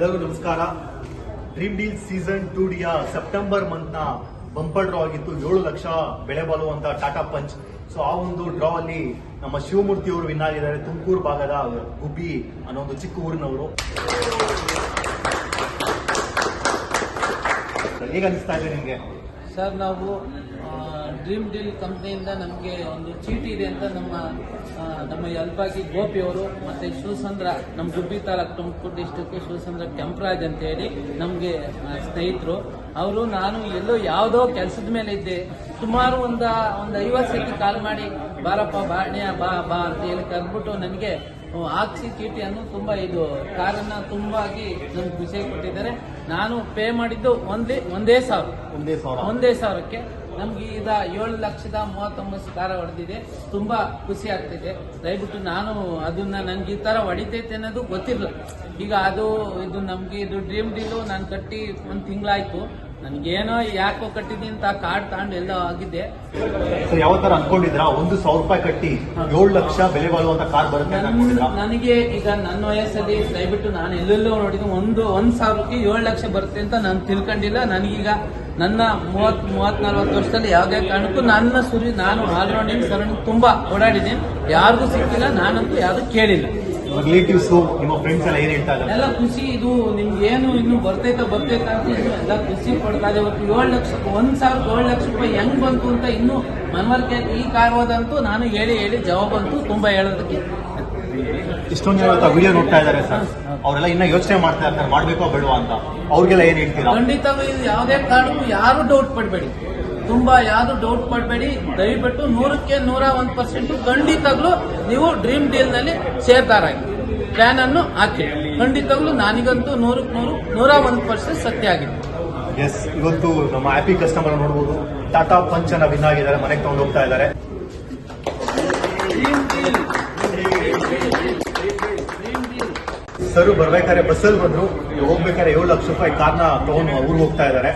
ಎಲ್ಲರಿಗೂ ನಮಸ್ಕಾರ. Dream deal season two ಡಿಯ ಸೆಪ್ಟೆಂಬರ್ ಮಂತ್ನ ಬಂಪರ್ ಡ್ರಾ ಆಗಿತ್ತು. ಏಳು ಲಕ್ಷ ಬೆಳೆ ಬಾಳುವಂತ ಟಾಟಾ ಪಂಚ್ ಸೊ ಆ ಒಂದು ಡ್ರಾ ಅಲ್ಲಿ ನಮ್ಮ ಶಿವಮೂರ್ತಿ ಅವರು ವಿನ್ ಆಗಿದ್ದಾರೆ. ತುಮಕೂರು ಭಾಗದ ಗುಬ್ಬಿ ಅನ್ನೋ ಒಂದು ಚಿಕ್ಕ ಊರಿನವರು. ಹೇಗೆ ಅನಿಸ್ತಾ ಇದೆ ನಿಮ್ಗೆ? ಸರ್, ನಾವು ಡ್ರೀಮ್ ಡೀಲ್ ಕಂಪ್ನಿಯಿಂದ ನಮಗೆ ಒಂದು ಚೀಟಿ ಇದೆ ಅಂತ ನಮ್ಮ ನಮ್ಮ ಯಲ್ಪಾಗಿ ಗೋಪಿಯವರು ಮತ್ತೆ ಶಿವಸಂದ್ರ ನಮ್ಮ ಗುಬ್ಬಿ ತಾಲೂಕು ತುಮಕೂರು ಡಿಸ್ಟಿಕ್ ಶಿವಸಂದ್ರ ಕೆಂಪರಾಜ್ ಅಂತ ಹೇಳಿ ನಮಗೆ ಸ್ನೇಹಿತರು. ಅವರು ನಾನು ಎಲ್ಲೋ ಯಾವುದೋ ಕೆಲಸದ ಮೇಲೆ ಇದ್ದೆ. ಸುಮಾರು ಒಂದು ಒಂದು ಐವತ್ತು ಸತಿ ಕಾಲ್ ಮಾಡಿ, ಬಾರಪ್ಪ ಬಾಣ್ಯ ಬಾ ಬಾ ಅಂತ ಹೇಳಿ ಕರೆದ್ಬಿಟ್ಟು ನನಗೆ ಹಾಕ್ಸಿ ಚೀಟಿಯನ್ನು ತುಂಬಾ ಇದು ಕಾರನ್ನ ತುಂಬಾಗಿ ನಮ್ಗೆ ಖುಷಿ ಕೊಟ್ಟಿದ್ದಾರೆ. ನಾನು ಪೇ ಮಾಡಿದ್ದು ಒಂದೇ ಒಂದೇ ಸಾವಿರ ಒಂದೇ ಸಾವಿರ ಒಂದೇ ಸಾವಿರಕ್ಕೆ ನಮ್ಗೆ ಈಗ ಏಳು ಲಕ್ಷದ ಮೂವತ್ತೊಂಬತ್ತು ಕಾರ ಹೊಡೆದಿದೆ. ತುಂಬಾ ಖುಷಿ ಆಗ್ತಿದೆ. ದಯವಿಟ್ಟು ನಾನು ಅದನ್ನ ನನ್ಗೆ ಈ ತರ ಹೊಡಿತೈತೆ ಅನ್ನೋದು ಗೊತ್ತಿಲ್ಲ. ಈಗ ಅದು ಇದು ನಮ್ಗೆ ಇದು ಡ್ರೀಮ್ ಡೀಲು ನಾನು ಕಟ್ಟಿ ಒಂದು ತಿಂಗಳಾಯ್ತು. ನನ್ಗೇನೋ ಯಾಕೋ ಕಟ್ಟಿದ್ದೀನಿ ಅಂತ ಕಾರ್ಡ್ ತಗೊಂಡು ಎಲ್ಲ ಆಗಿದ್ದೆ. ಯಾವ ತರ ಅನ್ಕೊಂಡಿದ್ರಾ ಒಂದು ಸಾವಿರ ರೂಪಾಯಿ ಕಟ್ಟಿ ಏಳು ಲಕ್ಷ ಬೆಲೆ ಬಾಳುವಂತ ಕಾರ್ ಬರುತ್ತೆ ಅಂತ ಅನ್ಕೊಂಡಿದ್ರಾ ನನಗೆ ಈಗ ನನ್ನ ವಯಸ್ಸಲ್ಲಿ ದಯವಿಟ್ಟು ನಾನು ಎಲ್ಲೆಲ್ಲೋ ನೋಡಿದ್ರು ಒಂದು ಒಂದ್ ಸಾವಿರಕ್ಕೆ ಏಳು ಲಕ್ಷ ಬರುತ್ತೆ ಅಂತ ನಾನು ತಿಳ್ಕೊಂಡಿಲ್ಲ. ನನಗೀಗ ನನ್ನ ಮೂವತ್ ಮೂವತ್ ನಲ್ವತ್ತು ವರ್ಷದಲ್ಲಿ ಯಾವುದೇ ಕಾರಣಕ್ಕೂ ನನ್ನ ಸುರಿ ನಾನು ಆಲ್ರೌಂಡಿಂಗ್ ಸರೌಂಡಿಂಗ್ ತುಂಬಾ ಓಡಾಡಿದ್ದೀನಿ. ಯಾರಿಗೂ ಸಿಕ್ಕಿಲ್ಲ ನಾನಂತೂ ಯಾರು ಕೇಳಿಲ್ಲ. ರಿಲೇಟಿವ್ಸ್ ನಿಮ್ಮ ಫ್ರೆಂಡ್ಸ್ ಎಲ್ಲ ಏನ್ ಹೇಳ್ತಾ ಇದ್ದಾರೆ? ಎಲ್ಲ ಖುಷಿ ಇದು ನಿಮ್ಗೆ ಏನು ಇನ್ನು ಬರ್ತೈತ ಬರ್ತೈತ ಅಂತ ಇನ್ನು ಎಲ್ಲ ಖುಷಿ ಪಡ್ತಾ ಇದೆ. ಇವತ್ತು ಏಳು ಲಕ್ಷ ಒಂದ್ ಸಾವಿರದ ಏಳು ಲಕ್ಷ ರೂಪಾಯಿ ಹೆಂಗ್ ಬಂತು ಅಂತ ಇನ್ನು ಮನವರಿಕೆ ಈ ಕಾರವಾದಂತೂ ನಾನು ಹೇಳಿ ಹೇಳಿ ಜವಾಬ್ ಬಂತು ತುಂಬಾ ಹೇಳೋದಕ್ಕೆ. ಇಷ್ಟೊಂದು ಜನ ವಿಡಿಯೋ ನೋಡ್ತಾ ಇದ್ದಾರೆ ಸರ್. ಅವರೆಲ್ಲ ಇನ್ನ ಯೋಚನೆ ಮಾಡ್ತಾ ಇರ್ತಾರೆ ಮಾಡ್ಬೇಕೋ ಬೇಡವಾ ಅಂತ. ಅವ್ರಿಗೆಲ್ಲ ಏನ್ ಹೇಳ್ತೀರಾ? ಖಂಡಿತವಾಗಿ ಇದು ಯಾವುದೇ ಕಾರಣಕ್ಕೂ ಯಾರು ಡೌಟ್ ಪಡ್ಬೇಡಿ. ತುಂಬಾ ಯಾರು ಡೌಟ್ ಪಡ್ಬೇಡಿ. ದಯವಿಟ್ಟು ನೂರಕ್ಕೆ ನೂರ ಒಂದ್ ಪರ್ಸೆಂಟ್ ಖಂಡಿತಗ್ಲೂ ನೀವು ಡ್ರೀಮ್ ಡೀಲ್ನಲ್ಲಿ ಸೇರ್ದಾರಾಗಿ ಪ್ಲಾನ್ ಅನ್ನು ಹಾಕಿ. ಖಂಡಿತವಾಗ್ಲೂ ನಾನಿಗಂತೂ ನೂರಕ್ಕೆ ನೂರು ನೂರ ಒಂದು ಪರ್ಸೆಂಟ್ ಸತ್ಯ ಆಗಿದೆ. ಎಸ್ ಇವತ್ತು ನಮ್ಮ ಹ್ಯಾಪಿ ಕಸ್ಟಮರ್ ನೋಡ್ಬೋದು. ಟಾಟಾ ಪಂಚ್ ಅನ್ನ ವಿನ್ ಆಗಿದ್ದಾರೆ ಮನೆಗೆ ತಗೊಂಡು ಹೋಗ್ತಾ ಇದ್ದಾರೆ. ಸರ್ ಬರ್ಬೇಕಾದ್ರೆ ಬಸ್ಸಲ್ಲಿ ಬಂದ್ರು. ಹೋಗ್ಬೇಕಾದ್ರೆ ಏಳು ಲಕ್ಷ ರೂಪಾಯಿ ಕಾರ್ನ ತಗೊಂಡು ಊರಿಗೆ ಹೋಗ್ತಾ ಇದ್ದಾರೆ.